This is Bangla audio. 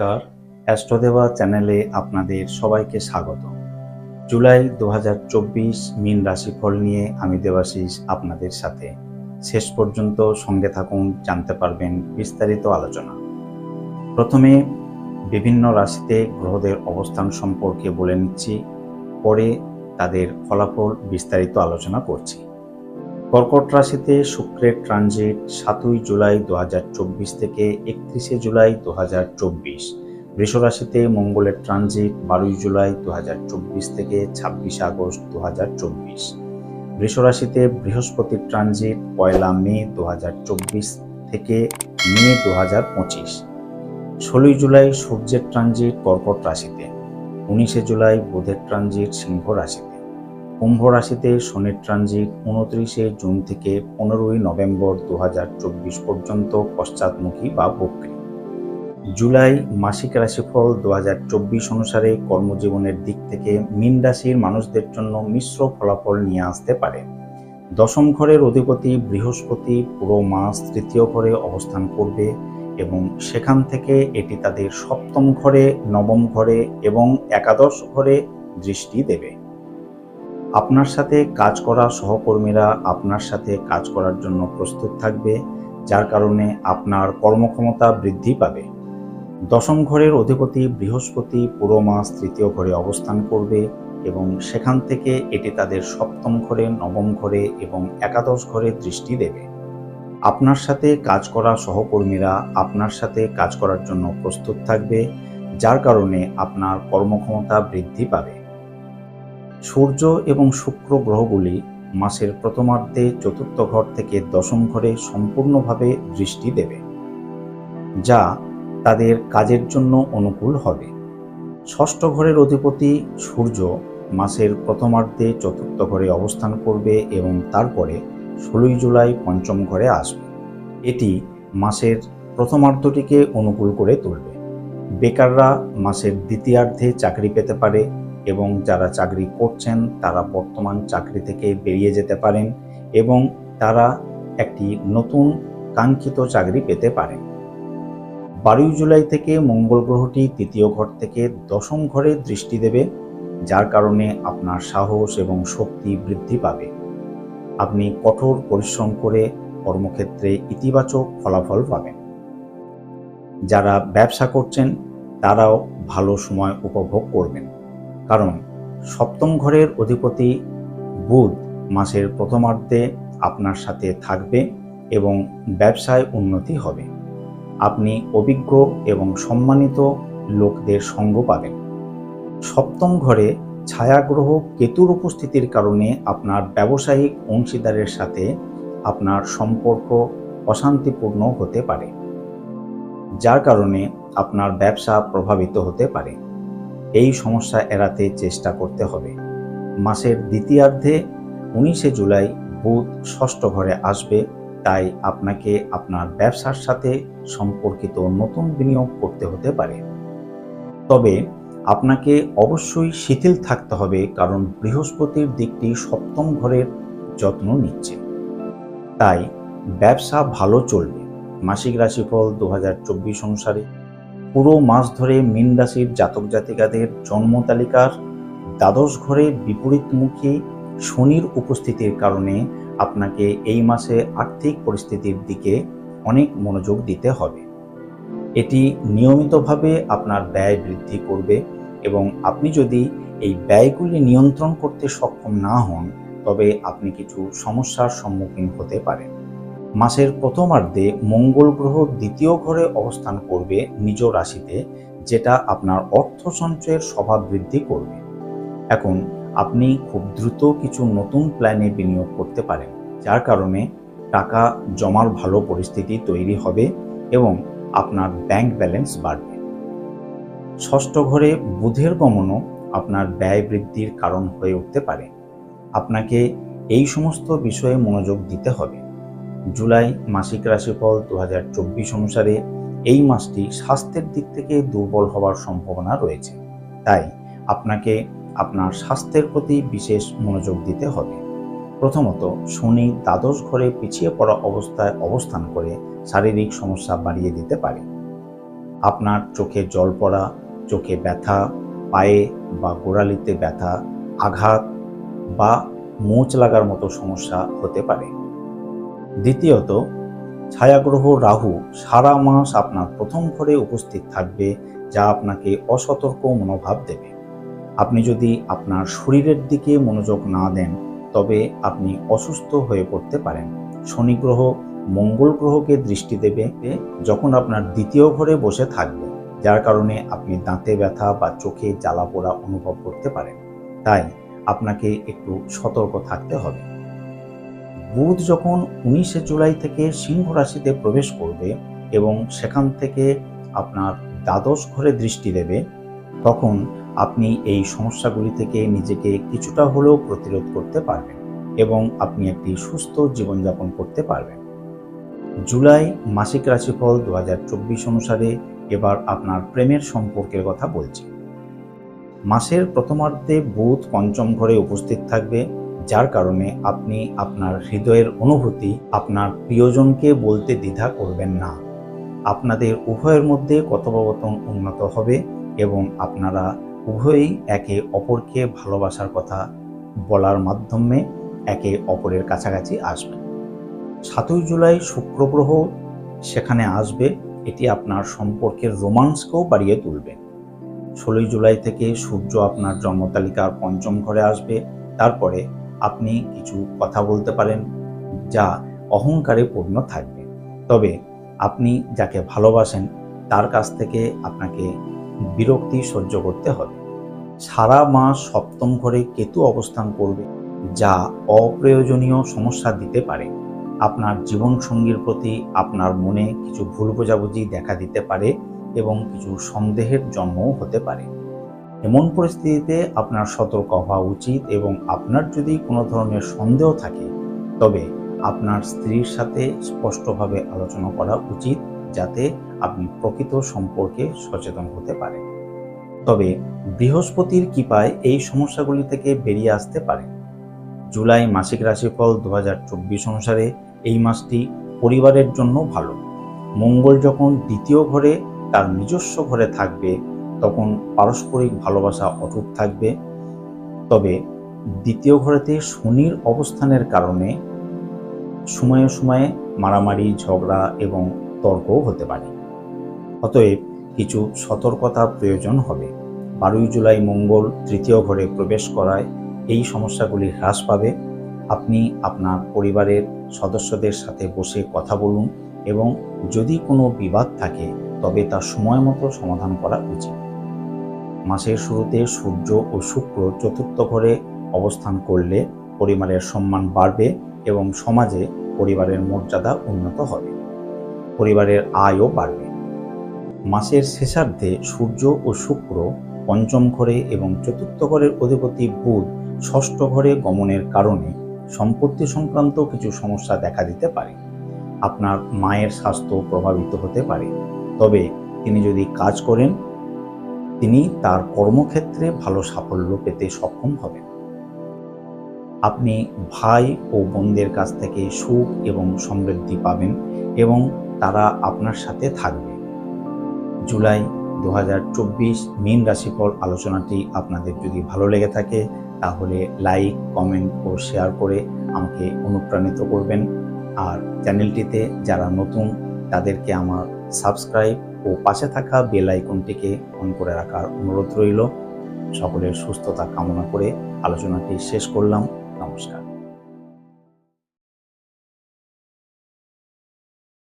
নমস্কার। অ্যাস্ট্রোদেবা চ্যানেলে আপনাদের সবাইকে স্বাগত। জুলাই দু হাজার চব্বিশ মিন রাশিফল নিয়ে আমি দেবাশিস আপনাদের সাথে। শেষ পর্যন্ত সঙ্গে থাকুন, জানতে পারবেন বিস্তারিত আলোচনা। প্রথমে বিভিন্ন রাশিতে গ্রহদের অবস্থান সম্পর্কে বলে নিচ্ছি। পরে তাদের ফলাফল বিস্তারিত আলোচনা করছি। কর্কট রাশিতে শুক্রের ট্রানজিট সাতই জুলাই দু হাজার চব্বিশ থেকে একত্রিশে জুলাই দু হাজার বৃষ রাশিতে মঙ্গলের ট্রানজিট বারোই জুলাই দু হাজার চব্বিশ থেকে ছাব্বিশে আগস্ট দু হাজার বৃষ রাশিতে বৃহস্পতির ট্রানজিট পয়লা মে দু হাজার চব্বিশ থেকে মে দু হাজার ষোলোই জুলাই সূর্যের ট্রানজিট কর্কট রাশিতে। উনিশে জুলাই বুধের ট্রানজিট সিংহ রাশিতে। কুম্ভ রাশিতে শনির ট্রানজিট উনত্রিশে জুন থেকে পনেরোই নভেম্বর দু হাজার চব্বিশ পর্যন্ত পশ্চাৎমুখী বা বক্রী। জুলাই মাসিক রাশিফল দু হাজার চব্বিশ অনুসারে কর্মজীবনের দিক থেকে মীন রাশির মানুষদের জন্য মিশ্র ফলাফল নিয়ে আসতে পারে। দশম ঘরের অধিপতি বৃহস্পতি পুরো মাস তৃতীয় ঘরে অবস্থান করবে এবং সেখান থেকে এটি তাদের সপ্তম ঘরে, নবম ঘরে এবং একাদশ ঘরে দৃষ্টি দেবে। আপনার সাথে কাজ করা সহকর্মীরা আপনার সাথে কাজ করার জন্য প্রস্তুত থাকবে, যার কারণে আপনার কর্মক্ষমতা বৃদ্ধি পাবে। দশম ঘরের অধিপতি বৃহস্পতি পুরো মাস তৃতীয় ঘরে অবস্থান করবে এবং সেখান থেকে এটি তাদের সপ্তম ঘরে, নবম ঘরে এবং একাদশ ঘরে দৃষ্টি দেবে। আপনার সাথে কাজ করা সহকর্মীরা আপনার সাথে কাজ করার জন্য প্রস্তুত থাকবে, যার কারণে আপনার কর্মক্ষমতা বৃদ্ধি পাবে। সূর্য এবং শুক্র গ্রহগুলি মাসের প্রথমার্ধে চতুর্থ ঘর থেকে দশম ঘরে সম্পূর্ণভাবে দৃষ্টি দেবে, যা তাদের কাজের জন্য অনুকূল হবে। ষষ্ঠ ঘরের অধিপতি সূর্য মাসের প্রথমার্ধে চতুর্থ ঘরে অবস্থান করবে এবং তারপরে ষোলোই জুলাই পঞ্চম ঘরে আসবে। এটি মাসের প্রথমার্ধটিকে অনুকূল করে তুলবে। বেকাররা মাসের দ্বিতীয়ার্ধে চাকরি পেতে পারে এবং যারা চাকরি করছেন, তারা বর্তমান চাকরি থেকে বেরিয়ে যেতে পারেন এবং তারা একটি নতুন কাঙ্ক্ষিত চাকরি পেতে পারেন। বারোই জুলাই থেকে মঙ্গল গ্রহটি তৃতীয় ঘর থেকে দশম ঘরে দৃষ্টি দেবে, যার কারণে আপনার সাহস এবং শক্তি বৃদ্ধি পাবে। আপনি কঠোর পরিশ্রম করে কর্মক্ষেত্রে ইতিবাচক ফলাফল পাবেন। যারা ব্যবসা করছেন, তারাও ভালো সময় উপভোগ করবেন। কারণ সপ্তম ঘরের অধিপতি বুধ মাসের প্রথমার্ধে আপনার সাথে থাকবে এবং ব্যবসায় উন্নতি হবে। আপনি অভিজ্ঞ এবং সম্মানিত লোকদের সঙ্গ পাবেন। সপ্তম ঘরে ছায়াগ্রহ কেতুর উপস্থিতির কারণে আপনার ব্যবসায়িক অংশীদারের সাথে আপনার সম্পর্ক অশান্তিপূর্ণ হতে পারে, যার কারণে আপনার ব্যবসা প্রভাবিত হতে পারে। এই সমস্যা এড়াতে চেষ্টা করতে হবে। মাসের দ্বিতীয়ার্ধে উনিশে জুলাই বুধ ষষ্ঠ ঘরে আসবে, তাই আপনাকে আপনার ব্যবসার সাথে সম্পর্কিত নতুন বিনিয়োগ করতে হতে পারে। তবে আপনাকে অবশ্যই শিথিল থাকতে হবে, কারণ বৃহস্পতির দিকটি সপ্তম ঘরের যত্ন নিচ্ছে। তাই ব্যবসা ভালো চলবে। মাসিক রাশিফল দু হাজার চব্বিশ অনুসারে পুরো মাস ধরে মীন রাশির জাতক জাতিকাদের জন্ম তালিকার দ্বাদশ ঘরে বিপরীতমুখী শনির উপস্থিতির কারণে আপনাকে এই মাসে আর্থিক পরিস্থিতির দিকে অনেক মনোযোগ দিতে হবে। এটি নিয়মিতভাবে আপনার ব্যয় বৃদ্ধি করবে এবং আপনি যদি এই ব্যয়গুলি নিয়ন্ত্রণ করতে সক্ষম না হন, তবে আপনি কিছু সমস্যার সম্মুখীন হতে পারেন। মাসের প্রথমার্ধে মঙ্গল গ্রহ দ্বিতীয় ঘরে অবস্থান করবে নিজ রাশিতে, যেটা আপনার অর্থ সঞ্চয়ের স্বভাব বৃদ্ধি করবে। এখন, আপনি খুব দ্রুত কিছু নতুন প্ল্যানে বিনিয়োগ করতে পারেন, যার কারণে টাকা জমার ভালো পরিস্থিতি তৈরি হবে এবং আপনার ব্যাংক ব্যালেন্স বাড়বে। ষষ্ঠ ঘরে বুধের গমনও আপনার ব্যয় বৃদ্ধির কারণ হয়ে উঠতে পারে। আপনাকে এই সমস্ত বিষয়ে মনোযোগ দিতে হবে। জুলাই মাসিক রাশিফল দু হাজার চব্বিশ অনুসারে এই মাসটি স্বাস্থ্যের দিক থেকে দুর্বল হওয়ার সম্ভাবনা রয়েছে। তাই আপনাকে আপনার স্বাস্থ্যের প্রতি বিশেষ মনোযোগ দিতে হবে। প্রথমত, শনি দ্বাদশ ঘরে পিছিয়ে পড়া অবস্থায় অবস্থান করে শারীরিক সমস্যা বাড়িয়ে দিতে পারে। আপনার চোখে জল পড়া, চোখে ব্যথা, পায়ে বা গোড়ালিতে ব্যথা, আঘাত বা মোচ লাগার মতো সমস্যা হতে পারে। দ্বিতীয়ত, ছায়াগ্রহ রাহু সারা মাস আপনার প্রথম ঘরে উপস্থিত থাকবে, যা আপনাকে অসতর্ক মনোভাব দেবে। আপনি যদি আপনার শরীরের দিকে মনোযোগ না দেন, তবে আপনি অসুস্থ হয়ে পড়তে পারেন। শনি গ্রহ মঙ্গল গ্রহকে দৃষ্টি দেবে, যখন আপনার দ্বিতীয় ঘরে বসে থাকবে, যার কারণে আপনি দাঁতে ব্যথা বা চোখে জ্বালা পোড়া অনুভব করতে পারেন। তাই আপনাকে একটু সতর্ক থাকতে হবে। বুধ যখন উনিশে জুলাই থেকে সিংহ রাশিতে প্রবেশ করবে এবং সেখান থেকে আপনার দ্বাদশ ঘরে দৃষ্টি দেবে, তখন আপনি এই সমস্যাগুলি থেকে নিজেকে কিছুটা হলেও প্রতিরোধ করতে পারবেন এবং আপনি একটি সুস্থ জীবনযাপন করতে পারবেন। জুলাই মাসিক রাশিফল দু হাজার চব্বিশ অনুসারে এবার আপনার প্রেমের সম্পর্কের কথা বলছি। মাসের প্রথমার্ধে বুধ পঞ্চম ঘরে উপস্থিত থাকবে যার কারণে আপনি আপনার হৃদয়ের অনুভূতি আপনার প্রিয়জনকে বলতে দ্বিধা করবেন না। আপনাদের উভয়ের মধ্যে কথোপকথন উন্নত হবে এবং আপনারা উভয়ই একে অপরকে ভালোবাসার কথা বলার মাধ্যমে একে অপরের কাছাকাছি আসবেন সাতই জুলাই শুক্র গ্রহ সেখানে আসবে, এটি আপনার সম্পর্কের রোমান্সকেও বাড়িয়ে তুলবে। ষোলোই জুলাই থেকে সূর্য আপনার জন্মতালিকার পঞ্চম ঘরে আসবে, তারপরে আপনি কিছু কথা বলতে পারেন যা অহংকারে পূর্ণ থাকবে। তবে আপনি যাকে ভালোবাসেন, তার কাছ থেকে আপনাকে বিরক্তি সহ্য করতে হবে। সারা মাস সপ্তম ঘরে কেতু অবস্থান করবে, যা অপ্রয়োজনীয় সমস্যা দিতে পারে। আপনার জীবনসঙ্গীর প্রতি আপনার মনে কিছু ভুল বোঝাবুঝি দেখা দিতে পারে এবং কিছু সন্দেহের জন্মও হতে পারে। এমন পরিস্থিতিতে আপনার সতর্ক হওয়া উচিত এবং আপনার যদি কোনো ধরনের সন্দেহ থাকে, তবে আপনার স্ত্রীর সাথে স্পষ্টভাবে আলোচনা করা উচিত যাতে আপনি প্রকৃত সম্পর্কে সচেতন হতে পারেন। তবে বৃহস্পতির কৃপায় এই সমস্যাগুলি থেকে বেরিয়ে আসতে পারে। জুলাই মাসিক রাশিফল দু হাজার চব্বিশ অনুসারে এই মাসটি পরিবারের জন্য ভালো। মঙ্গল যখন দ্বিতীয় ঘরে, তার নিজস্ব ঘরে থাকবে তখন পারস্পরিক ভালোবাসা অটুট থাকবে। তবে দ্বিতীয় ঘরেতে শনির অবস্থানের কারণে সময়ে সময়ে মারামারি, ঝগড়া এবং তর্কও হতে পারে। অতএব কিছু সতর্কতা প্রয়োজন হবে। বারোই জুলাই মঙ্গল তৃতীয় ঘরে প্রবেশ করায় এই সমস্যাগুলি হ্রাস পাবে। আপনি আপনার পরিবারের সদস্যদের সাথে বসে কথা বলুন এবং যদি কোনো বিবাদ থাকে, তবে তা সময় মতো সমাধান করা উচিত। মাসের শুরুতে সূর্য ও শুক্র চতুর্থ ঘরে অবস্থান করলে পরিবারের সম্মান বাড়বে এবং সমাজে পরিবারের মর্যাদা উন্নত হবে। পরিবারের আয়ও বাড়বে। মাসের শেষার্ধে সূর্য ও শুক্র পঞ্চম ঘরে এবং চতুর্থ ঘরের অধিপতি বুধ ষষ্ঠ ঘরে গমনের কারণে সম্পত্তি সংক্রান্ত কিছু সমস্যা দেখা দিতে পারে। আপনার মায়ের স্বাস্থ্য প্রভাবিত হতে পারে। তবে তিনি যদি কাজ করেন তিনি তার কর্মক্ষেত্রে ভালো সাফল্য পেতে সক্ষম হবেন। আপনি ভাই ও বোনদের কাছ থেকে সুখ এবং সমৃদ্ধি পাবেন এবং তারা আপনার সাথে থাকবে। জুলাই দু মীন রাশিফল আলোচনাটি আপনাদের যদি ভালো লেগে থাকে, তাহলে লাইক, কমেন্ট ও শেয়ার করে আমাকে অনুপ্রাণিত করবেন। আর চ্যানেলটিতে যারা নতুন, তাদেরকে আমার সাবস্ক্রাইব ও পাশে থাকা বেল আইকনটিকে অন করে রাখার অনুরোধ রইল। সকলের সুস্থতা কামনা করে আলোচনাটি শেষ করলাম। নমস্কার।